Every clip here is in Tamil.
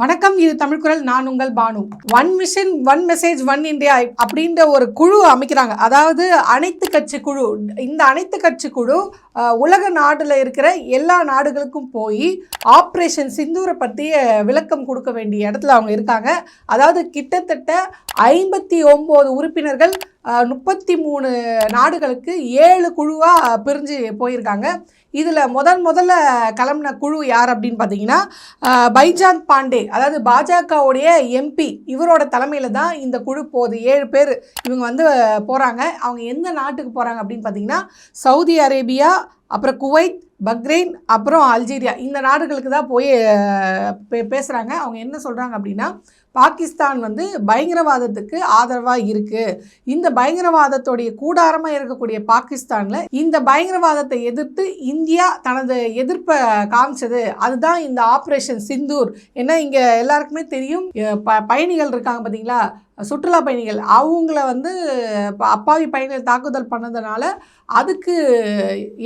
வணக்கம் இது தமிழ்குரல் நான் உங்கள் Bhanu. One mission one message one India அப்படின்ற ஒரு குழு அமைக்கிறாங்க. அதாவது அனைத்து கட்சி குழு இந்த அனைத்து கட்சி குழு உலக நாட்டில் இருக்கிற எல்லா நாடுகளுக்கும் போய் ஆப்ரேஷன் சிந்தூரை பற்றிய விளக்கம் கொடுக்க வேண்டிய இடத்துல அவங்க இருக்காங்க. அதாவது கிட்டத்தட்ட ஐம்பத்தி ஒம்பது உறுப்பினர்கள் முப்பத்தி மூணு நாடுகளுக்கு ஏழு குழுவாக பிரிஞ்சு போயிருக்காங்க. இதில் முதல் முதல்ல கிளம்புன குழு யார் அப்படின்னு பார்த்தீங்கன்னா பைஜான் பைஜாந்த் பாண்டே. அதாவது பாஜகவுடைய எம்பி இவரோட தலைமையில் தான் இந்த குழு போகுது. ஏழு பேர் இவங்க வந்து போகிறாங்க அவங்க எந்த நாட்டுக்கு போகிறாங்க அப்படின்னு பார்த்தீங்கன்னா சவுதி அரேபியா அப்புறம் குவைத் பக்ரைன் அப்புறம் அல்ஜீரியா. இந்த நாடுகளுக்கு தான் போய் பே- பேசுகிறாங்க அவங்க என்ன சொல்கிறாங்க அப்படின்னா பாகிஸ்தான் வந்து பயங்கரவாதத்துக்கு ஆதரவாக இருக்குது இந்த பயங்கரவாதத்துடைய கூடாரமாக இருக்கக்கூடிய பாகிஸ்தானில் இந்த பயங்கரவாதத்தை எதிர்த்து இந்தியா தனது எதிர்ப்பை காமிச்சது. அதுதான் இந்த ஆப்ரேஷன் சிந்தூர். ஏன்னா இங்கே எல்லாருக்குமே தெரியும் ப பயணிகள் இருக்காங்க பார்த்தீங்களா சுற்றுலா பயணிகள் அவங்கள வந்து அப்பாவி பயணிகள் தாக்குதல் பண்ணதுனால அதுக்கு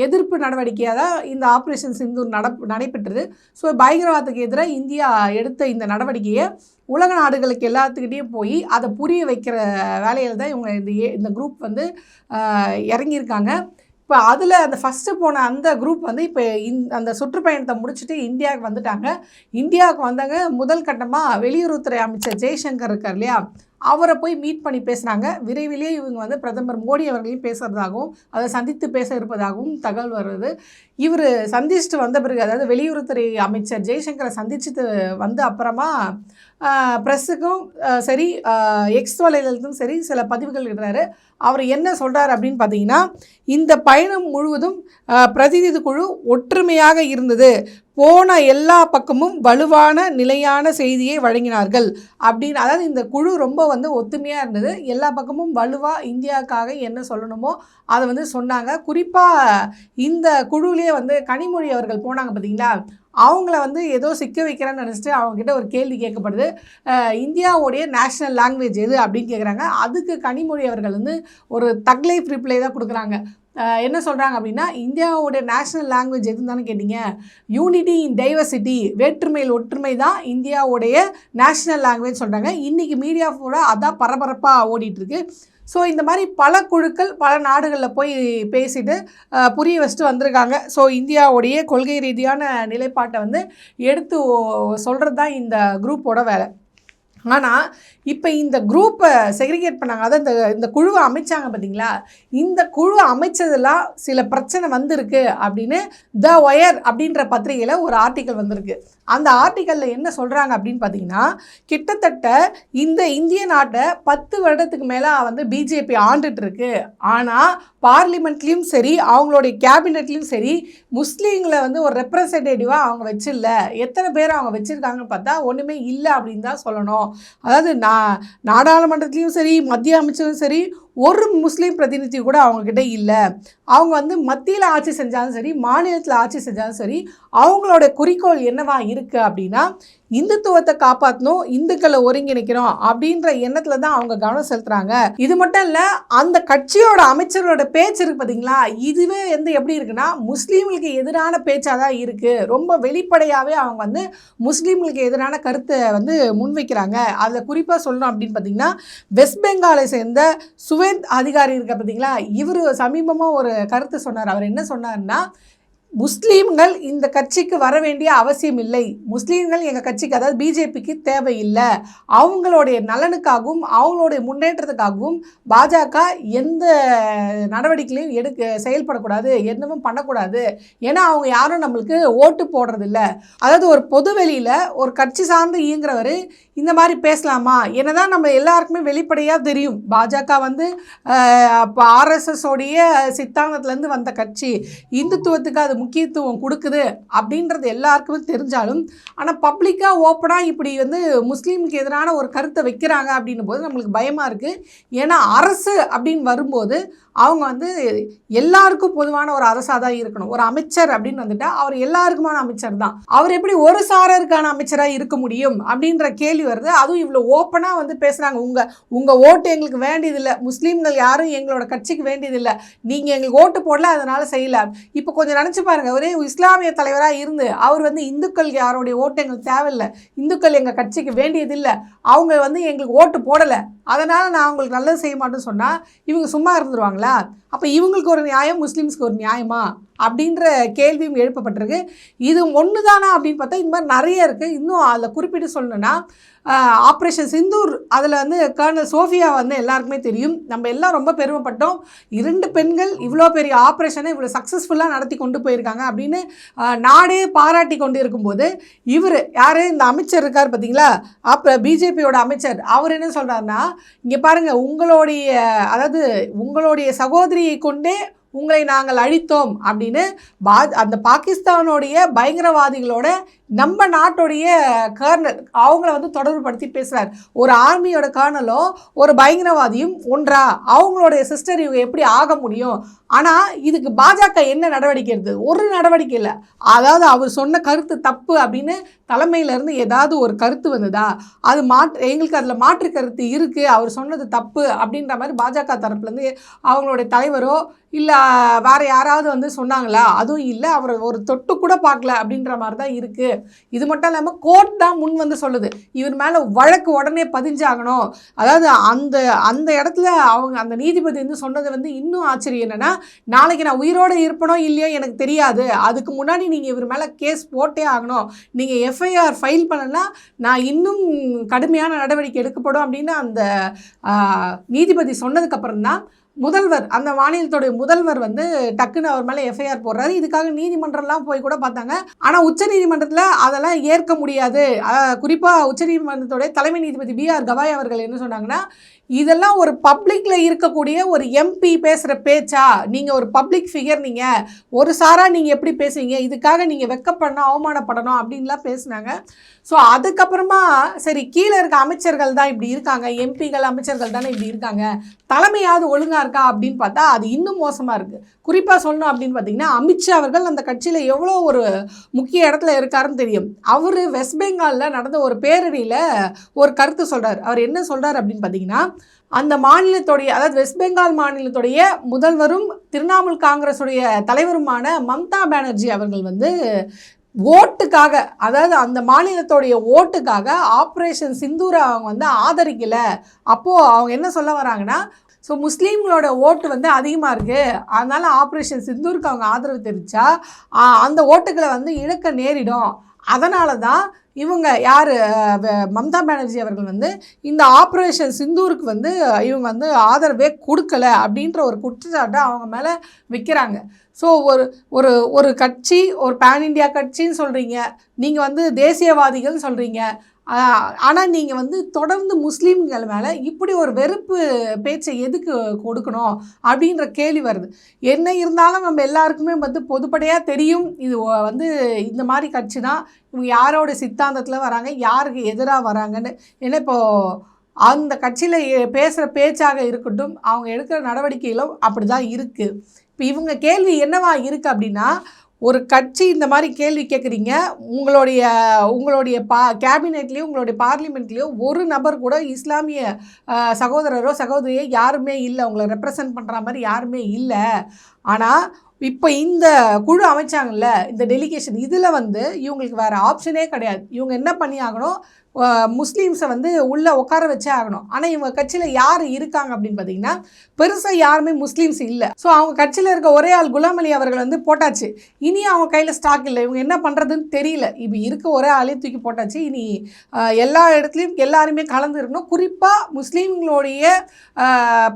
எதிர்ப்பு நடவடிக்கையாக தான் இந்த ஆப்ரேஷன் சிந்து நட நடைபெற்றது. ஸோ பயங்கரவாதத்துக்கு எதிராக இந்தியா எடுத்த இந்த நடவடிக்கையை உலக நாடுகளுக்கு எல்லாத்துக்கிட்டேயும் போய் அதை புரிய வைக்கிற வேலையில் தான் இவங்க இந்த ஏ- இந்த குரூப் வந்து இறங்கியிருக்காங்க. இப்போ அதில் அந்த ஃபஸ்ட்டு போன அந்த குரூப் வந்து இப்போ இந் அந்த சுற்றுப்பயணத்தை முடிச்சுட்டு இந்தியாவுக்கு வந்துட்டாங்க. இந்தியாவுக்கு வந்தாங்க முதல் கட்டமாக வெளியுறவுத்துறை அமைச்சர் ஜெய்சங்கர் இருக்கார் இல்லையா? அவரை போய் மீட் பண்ணி பேசுகிறாங்க விரைவிலே இவங்க வந்து பிரதமர் மோடி அவர்களையும் பேசுகிறதாகவும் அதை சந்தித்து பேச இருப்பதாகவும் தகவல் வருது. இவர் சந்திச்சுட்டு வந்த பிறகு அதாவது வெளியுறவுத்துறை அமைச்சர் ஜெய்சங்கரை சந்திச்சுட்டு வந்த அப்புறமா ப்ரெஸ்ஸுக்கும் சரி எக்ஸ் வலைதளத்துக்கும் சரி சில பதிவுகள் இடுறாரு அவர் என்ன சொல்கிறார் அப்படின்னு பார்த்தீங்கன்னா இந்த பயணம் முழுவதும் பிரதிநிதி குழு ஒற்றுமையாக இருந்தது. போன எல்லா பக்கமும் வலுவான நிலையான செய்தியை வழங்கினார்கள் அப்படின்னு. அதாவது இந்த குழு ரொம்ப வந்து ஒத்துமையாக இருந்தது. எல்லா பக்கமும் வலுவாக இந்தியாவுக்காக என்ன சொல்லணுமோ அதை வந்து சொன்னாங்க. குறிப்பாக இந்த குழுவிலே வந்து கனிமொழி அவர்கள் போனாங்க பார்த்தீங்களா? அவங்கள வந்து ஏதோ சிக்க வைக்கிறேன்னு நினச்சிட்டு அவங்கக்கிட்ட ஒரு கேள்வி கேட்கப்படுது. இந்தியாவுடைய நேஷ்னல் லாங்குவேஜ் எது அப்படின்னு கேட்குறாங்க அதுக்கு கனிமொழி அவர்கள் வந்து ஒரு தக்லைஃப் ரிப்ளை தான் கொடுக்குறாங்க. என்ன சொல்கிறாங்க அப்படின்னா இந்தியாவோடைய நேஷ்னல் லாங்குவேஜ் எதுன்னு தானே கேட்டீங்க. யூனிட்டி இன் டைவர்சிட்டி வேற்றுமையில் ஒற்றுமை தான் இந்தியாவுடைய நேஷ்னல் லாங்குவேஜ் சொல்கிறாங்க இன்றைக்கி மீடியா அதான் பரபரப்பாக ஓடிட்டுருக்கு ஸோ இந்த மாதிரி பல குழுக்கள் பல நாடுகளில் போய் பேசிட்டு புரிய வச்சுட்டு வந்திருக்காங்க. ஸோ இந்தியாவுடைய கொள்கை ரீதியான நிலைப்பாட்டை வந்து எடுத்து சொல்கிறது தான் இந்த குரூப்போட வேலை. ஆனால் இப்போ இந்த குரூப்பை செக்ரிகேட் பண்ணாங்க. அதாவது இந்த இந்த குழுவை அமைச்சாங்க பார்த்தீங்களா இந்த குழு அமைச்சதெல்லாம் சில பிரச்சனை வந்திருக்கு அப்படின்னு த ஒயர் அப்படின்ற பத்திரிகையில் ஒரு ஆர்டிக்கல் வந்திருக்கு. அந்த ஆர்டிக்கலில் என்ன சொல்கிறாங்க அப்படின்னு பார்த்தீங்கன்னா கிட்டத்தட்ட இந்த இந்திய நாட்டை பத்து வருடத்துக்கு மேலே வந்து பிஜேபி ஆண்டுட்டுருக்கு. ஆனால் பார்லிமெண்ட்லேயும் சரி அவங்களுடைய கேபினெட்லேயும் சரி முஸ்லீம்களை வந்து ஒரு ரெப்ரசன்டேட்டிவாக அவங்க வச்சில்ல. எத்தனை பேர் அவங்க வச்சுருக்காங்கன்னு பார்த்தா ஒன்றுமே இல்லை அப்படின்னு தான் சொல்லணும். அதாவது நா நாடாளுமன்றத்துலேயும் சரி மத்திய அமைச்சரும் சரி ஒரு முஸ்லீம் பிரதிநிதி கூட அவங்கக்கிட்ட இல்லை. அவங்க வந்து மத்தியில் ஆட்சி செஞ்சாலும் சரி மாநிலத்தில் ஆட்சி செஞ்சாலும் சரி அவங்களோட குறிக்கோள் என்னவா இருக்குது அப்படின்னா இந்துத்துவத்தை காப்பாற்றணும் இந்துக்களை ஒருங்கிணைக்கணும் அப்படின்ற எண்ணத்தில் தான் அவங்க கவனம் செலுத்துகிறாங்க இது மட்டும் இல்லை அந்த கட்சியோட அமைச்சர்களோட பேச்சு இருக்கு பார்த்தீங்களா இதுவே வந்து எப்படி இருக்குன்னா முஸ்லீம்களுக்கு எதிரான பேச்சாக தான் இருக்குது ரொம்ப வெளிப்படையாகவே அவங்க வந்து முஸ்லீம்களுக்கு எதிரான கருத்தை வந்து முன்வைக்கிறாங்க. அதில் குறிப்பாக சொல்லணும் அப்படின்னு பார்த்தீங்கன்னா வெஸ்ட் பெங்காலை சேர்ந்த சுவேந்த் அதிகாரி இருக்க பார்த்தீங்களா இவர் சமீபமாக ஒரு கருத்து சொன்னார். அவர் என்ன சொன்னார்னா முஸ்லீம்கள் இந்த கட்சிக்கு வர வேண்டிய அவசியம் இல்லை. முஸ்லீம்கள் எங்கள் கட்சிக்கு அதாவது பிஜேபிக்கு தேவையில்லை. அவங்களுடைய நலனுக்காகவும் அவங்களுடைய முன்னேற்றத்துக்காகவும் பாஜக எந்த நடவடிக்கைகளையும் எடுக்க செயல்படக்கூடாது என்னவும் பண்ணக்கூடாது. ஏன்னா அவங்க யாரும் நம்மளுக்கு ஓட்டு போடுறதில்ல. அதாவது ஒரு பொது வெளியில் ஒரு கட்சி சார்ந்து இயங்குறவர் இந்த மாதிரி பேசலாமா? என்னதான் நம்ம எல்லாருக்குமே வெளிப்படையாக தெரியும். பாஜக வந்து இப்போ சித்தாந்தத்துலேருந்து வந்த கட்சி. இந்துத்துவத்துக்கு அது முக்கியத்துவம் கொடுக்குது அப்படின்றது எல்லாருக்குமே தெரிஞ்சாலும் ஆனால் பப்ளிக்காக ஓப்பனாக இப்படி வந்து முஸ்லீமுக்கு எதிரான ஒரு கருத்தை வைக்கிறாங்க அப்படின்னும் போது நம்மளுக்கு பயமாக இருக்குது ஏன்னா அரசு அப்படின்னு வரும்போது அவங்க வந்து எல்லாருக்கும் பொதுவான ஒரு அரசாக தான் இருக்கணும். ஒரு அமைச்சர் அப்படின்னு வந்துட்டா அவர் எல்லாருக்குமான அமைச்சர் தான். அவர் எப்படி ஒரு சாரருக்கான அமைச்சராக இருக்க முடியும் அப்படின்ற கேள்வி வருது. அதுவும் இவ்வளோ ஓப்பனாக வந்து பேசுகிறாங்க உங்கள் உங்கள் ஓட்டு எங்களுக்கு வேண்டியதில்லை. முஸ்லீம்கள் யாரும் எங்களோட கட்சிக்கு வேண்டியதில்லை. நீங்கள் எங்களுக்கு ஓட்டு போடல அதனால் செய்யல. இப்போ கொஞ்சம் நினச்சி பாருங்கள் ஒரே இஸ்லாமிய தலைவராக இருந்து அவர் வந்து இந்துக்கள் யாருடைய ஓட்டு எங்களுக்கு தேவையில்லை. இந்துக்கள் எங்கள் கட்சிக்கு வேண்டியதில்லை. அவங்க வந்து எங்களுக்கு ஓட்டு போடலை. அதனால் நான் அவங்களுக்கு நல்லது செய்ய மாட்டேன்னு சொன்னால் இவங்க சும்மா இருந்துருவாங்களா? அப்போ இவங்களுக்கு ஒரு நியாயம் முஸ்லீம்ஸ்க்கு ஒரு நியாயமா? அப்படின்ற கேள்வியும் எழுப்பப்பட்டிருக்கு. இது ஒன்று தானா அப்படின்னு பார்த்தா இந்த மாதிரி நிறைய இருக்குது இன்னும் அதில் குறிப்பிட்டு சொல்லணுன்னா ஆப்ரேஷன் சிந்தூர் அதில் வந்து கர்னல் சோஃபியா வந்து எல்லாருக்குமே தெரியும். நம்ம எல்லாம் ரொம்ப பெருமைப்பட்டோம். இரண்டு பெண்கள் இவ்வளோ பெரிய ஆப்ரேஷனை இவ்வளோ சக்ஸஸ்ஃபுல்லாக நடத்தி கொண்டு போயிருக்காங்க அப்படின்னு நாடே பாராட்டி கொண்டு இருக்கும்போது இவர் யார்? இந்த அமைச்சர் இருக்கார் பார்த்தீங்களா? அப்போ பிஜேபியோட அமைச்சர். அவர் என்ன சொல்கிறாருன்னா இங்கே பாருங்கள் உங்களுடைய அதாவது உங்களுடைய சகோதரி சகோதரியை கொண்டே உங்களை நாங்கள் அழித்தோம் அப்படின்னு பா அந்த பாகிஸ்தானுடைய பயங்கரவாதிகளோட நம்ம நாட்டுடைய கர்னல் அவங்கள வந்து தொடர்பு படுத்தி பேசுகிறார் ஒரு ஆர்மியோட கர்னலும் ஒரு பயங்கரவாதியும் ஒன்றா அவங்களுடைய சிஸ்டர் இவங்க எப்படி ஆக முடியும்? ஆனால் இதுக்கு பாஜக என்ன நடவடிக்கை எடுத்தது? ஒரு நடவடிக்கை இல்லை. அதாவது அவர் சொன்ன கருத்து தப்பு அப்படின்னு தலைமையிலேருந்து ஏதாவது ஒரு கருத்து வந்ததா? அது மாற்று எங்களுக்கு அதில் மாற்று கருத்து இருக்குது அவர் சொன்னது தப்பு அப்படின்ற மாதிரி பாஜக தரப்புலேருந்து அவங்களுடைய தலைவரோ இல்லை வேறு யாராவது வந்து சொன்னாங்களா? அதுவும் இல்லை. அவர் ஒரு தொட்டு கூட பார்க்கல அப்படின்ற மாதிரி தான் இருக்குது இது மட்டும் இல்லாமல் கோர்ட் தான் முன் வந்து சொல்லுது. இவர் மேலே வழக்கு உடனே பதிஞ்சாகணும். அதாவது அந்த அந்த இடத்துல அவங்க அந்த நீதிபதி வந்து சொன்னது வந்து இன்னும் ஆச்சரியம் என்னென்னா நாளைக்கு நான் உயிரோடு இருப்பனோ இல்லையோ எனக்கு தெரியாது. அதுக்கு முன்னாடி நீங்கள் இவர் மேலே கேஸ் போட்டே ஆகணும். நீங்கள் எஃப்ஐஆர் ஃபைல் பண்ணலன்னா நான் இன்னும் கடுமையான நடவடிக்கை எடுக்கப்படும் அப்படின்னு அந்த நீதிபதி சொன்னதுக்கப்புறம் தான் முதல்வர் அந்த மாநிலத்துடைய முதல்வர் வந்து டக்குன்னு அவர் மேலே எஃப்ஐஆர் போடுறாரு. இதுக்காக நீதிமன்றம்லாம் போய் கூட பார்த்தாங்க. ஆனால் உச்சநீதிமன்றத்தில் அதெல்லாம் ஏற்க முடியாது. குறிப்பாக உச்சநீதிமன்றத்துடைய தலைமை நீதிபதி பி ஆர் கவாய் அவர்கள் என்ன சொன்னாங்கன்னா இதெல்லாம் ஒரு பப்ளிக்கில் இருக்கக்கூடிய ஒரு எம்பி பேசுகிற பேச்சா? நீங்கள் ஒரு பப்ளிக் ஃபிகர் நீங்கள் ஒரு சாராக நீங்கள் எப்படி பேசுவீங்க? இதுக்காக நீங்கள் வெக்கப்படணும் அவமானப்படணும் அப்படின்லாம் பேசுனாங்க. ஸோ அதுக்கப்புறமா சரி கீழே இருக்க அமைச்சர்கள் தான் இப்படி இருக்காங்க. எம்பிகள் அமைச்சர்கள் தானே இப்படி இருக்காங்க. தலைமையாவது ஒழுங்காக இருக்கா அப்படின்னு பார்த்தா அது இன்னும் மோசமாக இருக்குது குறிப்பாக சொல்லணும் அப்படின்னு பார்த்தீங்கன்னா அமித்ஷா அவர்கள் அந்த கட்சியில் எவ்வளோ ஒரு முக்கிய இடத்துல இருக்காருன்னு தெரியும். அவர் வெஸ்ட் பெங்காலில் நடந்த ஒரு பேரணியில் ஒரு கருத்து சொல்கிறார் அவர் என்ன சொல்கிறார் அப்படின்னு பார்த்தீங்கன்னா அந்த மாநிலத்துடைய அதாவது வெஸ்ட் பெங்கால் மாநிலத்துடைய முதல்வரும் திரிணாமுல் காங்கிரஸுடைய தலைவருமான மம்தா பானர்ஜி அவர்கள் வந்து ஓட்டுக்காக அதாவது அந்த மாநிலத்துடைய ஓட்டுக்காக ஆப்ரேஷன் சிந்தூரை அவங்க வந்து ஆதரிக்கலை. அப்போது அவங்க என்ன சொல்ல வராங்கன்னா ஸோ முஸ்லீம்களோட ஓட்டு வந்து அதிகமாக இருக்குது அதனால் ஆப்ரேஷன் சிந்தூருக்கு அவங்க ஆதரவு தெரிவித்தா அந்த ஓட்டுகளை வந்து இழக்க நேரிடும். அதனால தான் இவங்க யார்? மம்தா பானர்ஜி அவர்கள் வந்து இந்த ஆப்ரேஷன் சிந்தூருக்கு வந்து இவங்க வந்து ஆதரவே கொடுக்கல அப்படின்ற ஒரு குற்றச்சாட்டை அவங்க மேலே வைக்கிறாங்க. ஸோ ஒரு ஒரு ஒரு கட்சி ஒரு பேன் இண்டியா கட்சின்னு சொல்கிறீங்க நீங்கள் வந்து தேசியவாதிகள்னு சொல்கிறீங்க ஆனால் நீங்கள் வந்து தொடர்ந்து முஸ்லீம்கள் மேலே இப்படி ஒரு வெறுப்பு பேச்சை எதுக்கு கொடுக்கணும் அப்படின்ற கேள்வி வருது. என்ன இருந்தாலும் நம்ம எல்லாருக்குமே வந்து பொதுப்படையாக தெரியும். இது வந்து இந்த மாதிரி கட்சி தான். இவங்க யாரோட சித்தாந்தத்தில் வராங்க யாருக்கு எதிராக வராங்கன்னு. ஏன்னா இப்போது அந்த கட்சியில் பேசுகிற பேச்சாக இருக்கட்டும் அவங்க எடுக்கிற நடவடிக்கைகளும் அப்படி தான் இருக்குது இப்போ இவங்க கேள்வி என்னவா இருக்குது அப்படின்னா ஒரு கட்சி இந்த மாதிரி கேள்வி கேட்குறீங்க உங்களுடைய உங்களுடைய பா கேபினெட்லேயோ உங்களுடைய பார்லிமெண்ட்லேயோ ஒரு நபர் கூட இஸ்லாமிய சகோதரரோ சகோதரியோ யாருமே இல்லை. உங்களை ரெப்ரசன்ட் பண்ணுற மாதிரி யாருமே இல்லை. ஆனால் இப்போ இந்த குழு அமைச்சாங்கல்ல இந்த டெலிகேஷன் இதில் வந்து இவங்களுக்கு வேறு ஆப்ஷனே கிடையாது. இவங்க என்ன பண்ணி ஆகணும்? முஸ்லீம்ஸை வந்து உள்ளே உட்கார வச்சே ஆகணும். ஆனால் இவங்க கட்சியில் யார் இருக்காங்க அப்படின்னு பார்த்தீங்கன்னா பெருசாக யாருமே முஸ்லீம்ஸ் இல்லை. ஸோ அவங்க கட்சியில் இருக்க ஒரே ஆள் குலாம் அலி அவர்கள் வந்து போட்டாச்சு. இனி அவங்க கையில் ஸ்டாக் இல்லை. இவங்க என்ன பண்ணுறதுன்னு தெரியல. இப்போ இருக்க ஒரே ஆளையும் தூக்கி போட்டாச்சு. இனி எல்லா இடத்துலையும் எல்லாருமே கலந்து இருக்கணும். குறிப்பாக முஸ்லீம்களுடைய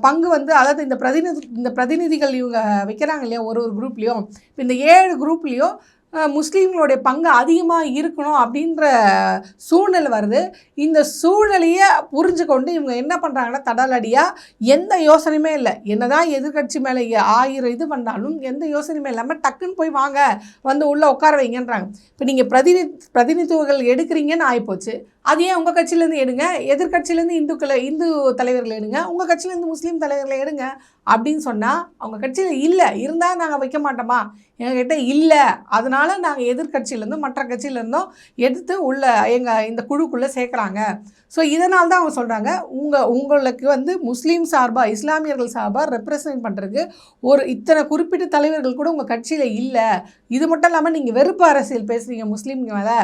பங்கு வந்து அதாவது இந்த பிரதிநிதி இந்த பிரதிநிதிகள் இவங்க வைக்கிறாங்க இல்லையா ஒரு ஒரு குரூப்லேயும் இப்போ இந்த ஏழு குரூப்லேயும் முஸ்லீம்களுடைய பங்கு அதிகமாக இருக்கணும் அப்படின்ற சூழ்நிலை வருது. இந்த சூழ்நிலையை புரிஞ்சு கொண்டு இவங்க என்ன பண்ணுறாங்கன்னா தடாலடியாக எந்த யோசனையுமே இல்லை. என்னதான் எதிர்க்கட்சி மேலே ஆயிரம் இது பண்ணாலும் எந்த யோசனையுமே இல்லாமல் டக்குன்னு போய் வாங்க வந்து உள்ளே உட்கார வைங்கன்றாங்க. இப்போ நீங்கள் பிரதிநி பிரதிநிதித்துவங்கள் எடுக்கிறீங்கன்னு ஆகிப்போச்சு அது ஏன் உங்கள் கட்சியிலேருந்து எடுங்க. எதிர்கட்சியிலேருந்து இந்துக்களை இந்து தலைவர்களை எடுங்க. உங்கள் கட்சியிலேருந்து முஸ்லீம் தலைவர்களை எடுங்க. அப்படின்னு சொன்னால் அவங்க கட்சியில் இல்லை இருந்தால் நாங்கள் வைக்க மாட்டோமா? எங்ககிட்ட இல்லை. அதனால் நாங்கள் எதிர்கட்சியிலேருந்தும் மற்ற கட்சியிலேருந்தும் எடுத்து உள்ள எங்கள் இந்த குழுக்குள்ளே சேர்க்குறாங்க. ஸோ இதனால் தான் அவங்க சொல்கிறாங்க உங்கள் உங்களுக்கு வந்து முஸ்லீம் சார்பாக இஸ்லாமியர்கள் சார்பாக ரெப்ரசன்ட் பண்ணுறதுக்கு ஒரு இத்தனை குறிப்பிட்ட தலைவர்கள் கூட உங்கள் கட்சியில் இல்லை. இது மட்டும் இல்லாமல் நீங்கள் வெறுப்பு அரசியல் பேசுகிறீங்க முஸ்லீம்ங்க மேலே.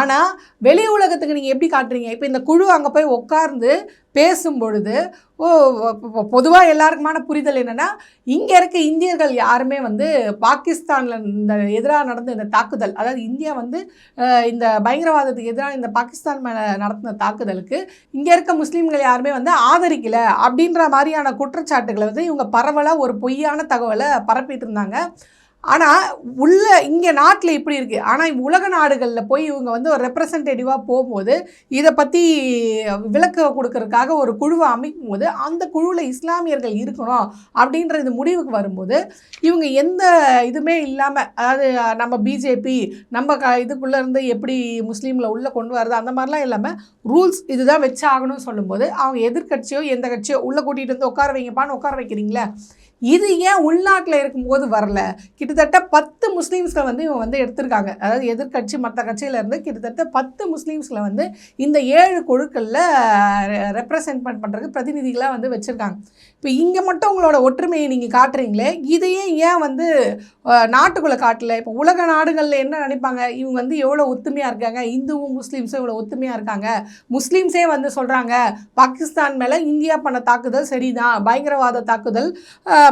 ஆனால் வெளி உலகத்துக்கு நீங்கள் எப்படி காட்டுறீங்க? இப்போ இந்த குழு அங்கே போய் உட்கார்ந்து பேசும் பொழுது ஓ பொதுவாக எல்லாருக்குமான புரிதல் என்னென்னா இங்கே இருக்க இந்தியர்கள் யாருமே வந்து பாகிஸ்தானில் இந்த எதிராக நடந்த இந்த தாக்குதல் அதாவது இந்தியா வந்து இந்த பயங்கரவாதத்துக்கு எதிராக இந்த பாகிஸ்தான் மேலே நடத்தின தாக்குதலுக்கு இங்கே இருக்க முஸ்லீம்கள் யாருமே வந்து ஆதரிக்கலை அப்படின்ற மாதிரியான குற்றச்சாட்டுகளை வந்து இவங்க பரவலாக ஒரு பொய்யான தகவலை பரப்பிட்டு இருந்தாங்க. ஆனால் உள்ள இங்கே நாட்டில் இப்படி இருக்குது ஆனால் உலக நாடுகளில் போய் இவங்க வந்து ஒரு ரெப்ரசன்டேட்டிவாக போகும்போது இதை பற்றி விளக்க கொடுக்கறதுக்காக ஒரு குழுவை அமைக்கும் போது அந்த குழுவில் இஸ்லாமியர்கள் இருக்கணும் அப்படின்ற இந்த முடிவுக்கு வரும்போது இவங்க எந்த இதுவுமே இல்லாமல் அதாவது நம்ம பிஜேபி நம்ம க இதுக்குள்ளே இருந்து எப்படி முஸ்லீமில் உள்ளே கொண்டு வரது அந்த மாதிரிலாம் இல்லாமல் ரூல்ஸ் இதுதான் வச்சு ஆகணும்னு சொல்லும்போது அவங்க எதிர்க்கட்சியோ எந்த கட்சியோ உள்ளே கூட்டிகிட்டு வந்து உட்கார வைங்கப்பான்னு உட்கார வைக்கிறீங்களே இது ஏன் உள்நாட்டில் இருக்கும்போது வரல? கிட்டத்தட்ட பத்து முஸ்லீம்ஸில் வந்து இவங்க வந்து எடுத்திருக்காங்க. அதாவது எதிர்க்கட்சி மற்ற கட்சியிலேருந்து கிட்டத்தட்ட பத்து முஸ்லீம்ஸில் வந்து இந்த ஏழு குழுக்களில் ரெப்ரசன்ட் பண்ணுறதுக்கு பிரதிநிதிகளாக வந்து வச்சுருக்காங்க. இப்போ இங்கே மட்டும் உங்களோட ஒற்றுமையை நீங்கள் காட்டுறீங்களே இதையே ஏன் வந்து நாட்டுக்குள்ளே காட்டல? இப்போ உலக நாடுகளில் என்ன நினைப்பாங்க? இவங்க வந்து எவ்வளோ ஒத்துமையாக இருக்காங்க? இந்துவும் முஸ்லீம்ஸும் இவ்வளோ ஒத்துமையாக இருக்காங்க. முஸ்லீம்ஸே வந்து சொல்கிறாங்க பாகிஸ்தான் மேலே இந்தியா பண்ண தாக்குதல் சரிதான் பயங்கரவாத தாக்குதல்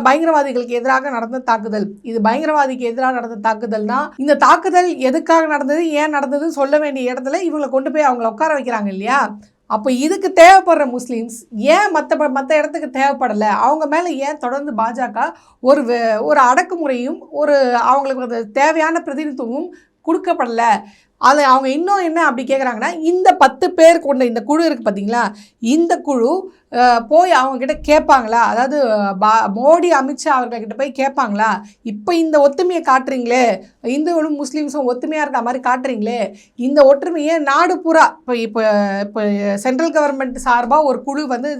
பயங்கரவாதிகளுக்கு எதிராக நடந்த தாக்குதல். இது பயங்கரவாதிக்கு எதிராக நடந்த தாக்குதல்னா இந்த தாக்குதல் எதுக்காக நடந்தது ஏன் நடந்ததுன்னு சொல்ல வேண்டிய இடத்துல இவங்களை கொண்டு போய் அவங்கள உட்கார வைக்கிறாங்க இல்லையா? அப்போ இதுக்கு தேவைப்படுற முஸ்லீம்ஸ் ஏன் மற்ற மற்ற இடத்துக்கு தேவைப்படலை? அவங்க மேலே ஏன் தொடர்ந்து பாஜக ஒரு ஒரு அடக்குமுறையும் ஒரு அவங்களுக்கு தேவையான பிரதிநிதித்துவமும் கொடுக்கப்படலை? அது அவங்க இன்னும் என்ன அப்படி கேட்குறாங்கன்னா இந்த பத்து பேர் கொண்ட இந்த குழு இருக்குது பார்த்தீங்களா இந்த குழு போய் அவங்கக்கிட்ட கேட்பாங்களா அதாவது பா மோடி அமித்ஷா அவர்கள்கிட்ட போய் கேட்பாங்களா இப்போ இந்த ஒத்துமையை காட்டுறீங்களே இந்துக்களும் முஸ்லீம்ஸும் ஒத்துமையாக இருக்கிற மாதிரி காட்டுறீங்களே இந்த ஒற்றுமையை நாடு பூரா இப்போ இப்போ இப்போ சென்ட்ரல் கவர்மெண்ட் சார்பாக ஒரு குழு வந்து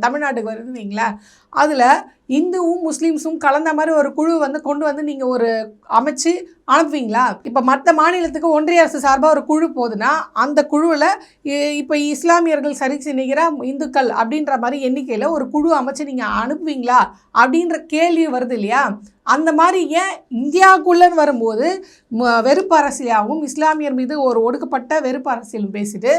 தமிழ்நாட்டுக்கு வருதுங்களா அதில் இந்துவும் முஸ்லீம்ஸும் கலந்த மாதிரி ஒரு குழு வந்து கொண்டு வந்து நீங்கள் ஒரு அமைச்சு அனுப்புவீங்களா? இப்போ மற்ற மாநிலத்துக்கு ஒன்றிய அரசு சார்பாக ஒரு குழு போகுதுன்னா அந்த குழுவில் இப்போ இஸ்லாமியர்கள் சரி செய்கிற இந்துக்கள் அப்படின்ற மாதிரி எண்ணிக்கையில் ஒரு குழு அமைச்சு நீங்கள் அனுப்புவீங்களா? அப்படின்ற கேள்வி வருது இல்லையா? அந்த மாதிரி ஏன் இந்தியாவுக்குள்ளன்னு வரும்போது ம- வெறுப்பு அரசியலாகவும் இஸ்லாமியர் மீது ஒரு ஒடுக்கப்பட்ட வெறுப்பு அரசியலும் பேசிட்டு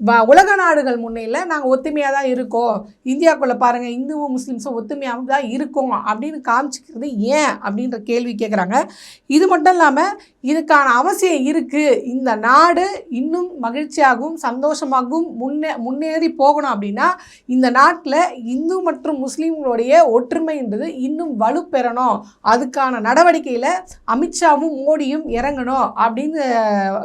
உலக நாடுகள் முன்னையில் நாங்கள் ஒத்துமையாக தான் இருக்கோம். இந்தியாவுக்குள்ளே பாருங்கள் இந்துவும் முஸ்லீம்ஸும் ஒத்துமையாக தான் இருக்கோம் அப்படின்னு காமிச்சிக்கிறது ஏன் அப்படின்ற கேள்வி கேட்குறாங்க இது மட்டும் இல்லாமல் இதுக்கான அவசியம் இருக்குது இந்த நாடு இன்னும் மகிழ்ச்சியாகவும் சந்தோஷமாகவும் முன்னே முன்னேறி போகணும் அப்படின்னா இந்த நாட்டில் இந்து மற்றும் முஸ்லீம்களுடைய ஒற்றுமைன்றது இன்னும் வலுப்பெறணும். அதுக்கான நடவடிக்கையில் அமித்ஷாவும் மோடியும் இறங்கணும் அப்படின்னு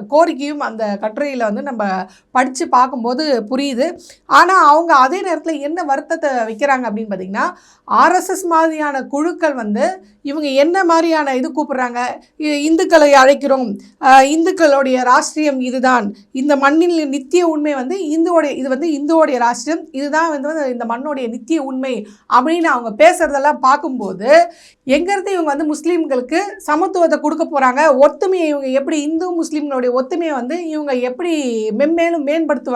கோரிக்கையும் அந்த கட்டுரையில் வந்து நம்ம படித்து பார்க்கும்போது புரியுது. ஆனால் அவங்க அதே நேரத்தில் என்ன வருத்தத்தை வைக்கிறாங்க அப்படின்னு பார்த்தீங்கன்னா ஆர்எஸ்எஸ் மாதிரியான குழுக்கள் வந்து இவங்க என்ன மாதிரியான இது கூப்பிடுறாங்க? இ- இந்துக்களை அழைக்கிறோம். இந்துக்களுடைய ராஷ்டிரியம் இதுதான். இந்த மண்ணில் நித்திய உண்மை வந்து இந்துவோடைய இது வந்து இந்துவோடைய ராஷ்டிரம் இதுதான் வந்து இந்த மண்ணுடைய நித்திய உண்மை அப்படின்னு அவங்க பேசுறதெல்லாம் பார்க்கும்போது எங்கேருந்து இவங்க வந்து முஸ்லீம்களுக்கு சமத்துவத்தை கொடுக்க போகிறாங்க ஒத்துமையை இவங்க எப்படி இந்து முஸ்லீம்களுடைய ஒத்துமையை வந்து இவங்க எப்படி மென்மேலும் மேம்படுத்துவாங்க?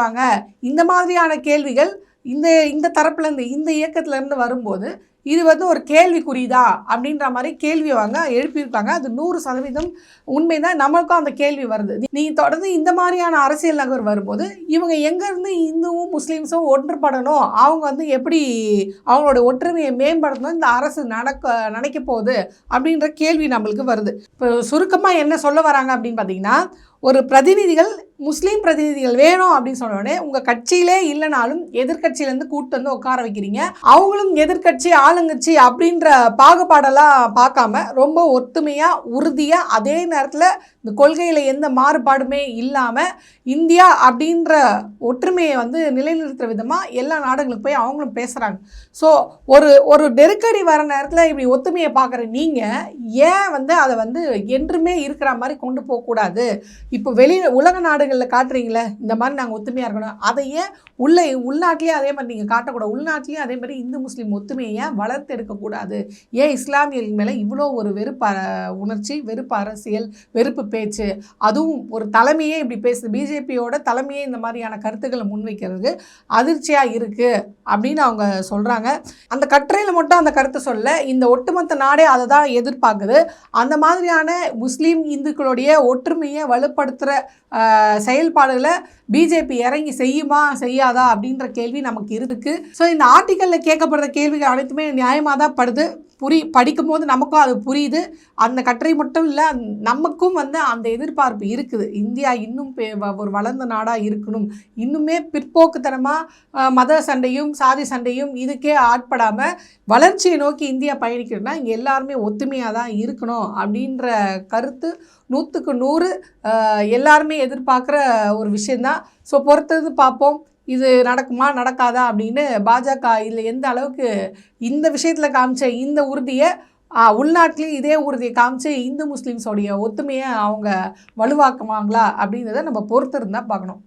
இந்த மாதிரியான கேள்விகள் இந்த இந்த தரப்புலேருந்து இந்த இயக்கத்துலேருந்து வரும்போது இது வந்து ஒரு கேள்விக்குறிதா அப்படின்ற மாதிரி கேள்வி வாங்க எழுப்பியிருக்காங்க. அது நூறு சதவீதம் உண்மைதான். நம்மளுக்கும் அந்த கேள்வி வருது. நீங்கள் தொடர்ந்து இந்த மாதிரியான அரசியல் நகர் வரும்போது இவங்க எங்கேருந்து இந்துவும் முஸ்லீம்ஸும் ஒன்றுபடணும்? அவங்க வந்து எப்படி அவங்களோட ஒற்றுமையை மேம்படுத்தணும்? இந்த அரசு நடக்க நினைக்க போகுது அப்படின்ற கேள்வி நம்மளுக்கு வருது. இப்போ சுருக்கமாக என்ன சொல்ல வராங்க அப்படின்னு பார்த்தீங்கன்னா ஒரு பிரதிநிதிகள் முஸ்லீம் பிரதிநிதிகள் வேணும் அப்படின்னு சொன்ன உங்கள் கட்சியிலே இல்லைனாலும் எதிர்கட்சியிலேருந்து கூட்டு வந்து உட்கார வைக்கிறீங்க. அவங்களும் எதிர்க்கட்சி ஆளுங்கட்சி அப்படின்ற பாகுபாடெல்லாம் பார்க்காம ரொம்ப ஒத்துமையாக உறுதியாக அதே நேரத்தில் இந்த கொள்கையில் எந்த மாறுபாடுமே இல்லாமல் இந்தியா அப்படின்ற ஒற்றுமையை வந்து நிலைநிறுத்துற விதமாக எல்லா நாடுகளுக்கு போய் அவங்களும் பேசுகிறாங்க ஸோ ஒரு ஒரு நெருக்கடி வர நேரத்தில் இப்படி ஒத்துமையை பார்க்குற நீங்கள் ஏன் வந்து அதை வந்து என்றுமே இருக்கிற மாதிரி கொண்டு போகக்கூடாது இப்போ வெளி உலக நாடுகளில் காட்டுறீங்களே இந்த மாதிரி நாங்கள் ஒத்துமையாக இருக்கணும். அதை ஏன் உள்ள உள்நாட்டிலேயே அதே மாதிரி நீங்கள் காட்டக்கூடாது உள்நாட்டிலேயும் அதே மாதிரி இந்து முஸ்லீம் ஒத்துமையை ஏன் வளர்த்து எடுக்கக்கூடாது ஏன் இஸ்லாமியர்கள் மேலே இவ்வளோ ஒரு வெறுப்பு உணர்ச்சி வெறுப்பு அரசியல் வெறுப்பு பேச்சு அதுவும் ஒரு தலைமையே இப்படி பேசுது. பிஜேபியோட தலைமையே இந்த மாதிரியான கருத்துக்களை முன்வைக்கிறது அதிர்ச்சியாக இருக்குது அப்படின்னு அவங்க சொல்கிறாங்க அந்த கட்டுரையில் மட்டும் அந்த கருத்தை சொல்ல இந்த ஒட்டுமொத்த நாடே அதை தான் எதிர்பார்க்குது. அந்த மாதிரியான முஸ்லீம் இந்துக்களுடைய ஒற்றுமையை வலுப்படுத்துகிற செயல்பாடுகளை பிஜேபி இறங்கி செய்யுமா செய்யாதா அப்படின்ற கேள்வி நமக்கு இருக்குது ஸோ இந்த ஆர்டிக்கலில் கேட்கப்படுற கேள்விகள் அனைத்துமே நியாயமாக தான் படுது. புரி படிக்கும்போது நமக்கும் அது புரியுது. அந்த கட்டுரை மட்டும் இல்லை நமக்கும் வந்து அந்த எதிர்பார்ப்பு இருக்குது. இந்தியா இன்னும் வ- ஒரு வளர்ந்த நாடாக இருக்கணும். இன்னுமே பிற்போக்குத்தனமாக மத சண்டையும் சாதி சண்டையும் இதுக்கே ஆட்படாமல் வளர்ச்சியை நோக்கி இந்தியா பயணிக்கணும்னா இங்கே எல்லாருமே ஒத்துமையாக தான் இருக்கணும் அப்படின்ற கருத்து நூற்றுக்கு நூறு எல்லாருமே எதிர்பார்க்குற ஒரு விஷயந்தான் ஸோ பொறுத்தது பார்ப்போம். இது நடக்குமா நடக்காதா அப்படின்னு பாஜக இதில் எந்த அளவுக்கு இந்த விஷயத்தில் காமிச்ச இந்த உறுதியை ஆஹ், உள்நாட்டிலையும் இதே உறுதியை காமிச்சு இந்து முஸ்லீம்ஸோடைய ஒத்துமையை அவங்க வலுவாக்குவாங்களா அப்படின்றத நம்ம பொறுத்து இருந்தால் பார்க்கணும்.